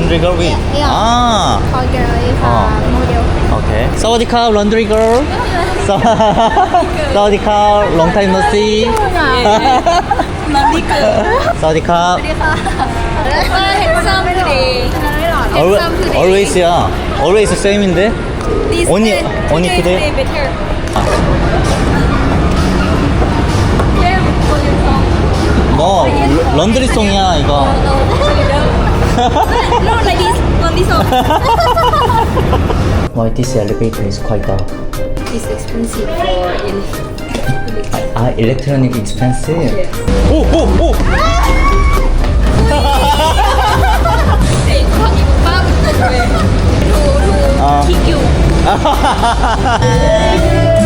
런드리 걸 with. Yeah. 아. Colder is 어. a model. Okay. 사와디카 런드리 걸. 사와디카 long time no see. 사와디카. handsome today. Always, always야. Always same인데. Only, only today. 뭐 런드리 송이야 이거. Why this elevator is quite dark? It's expensive for electronic. Ah, electronic expensive? Yes. Oh, oh, oh!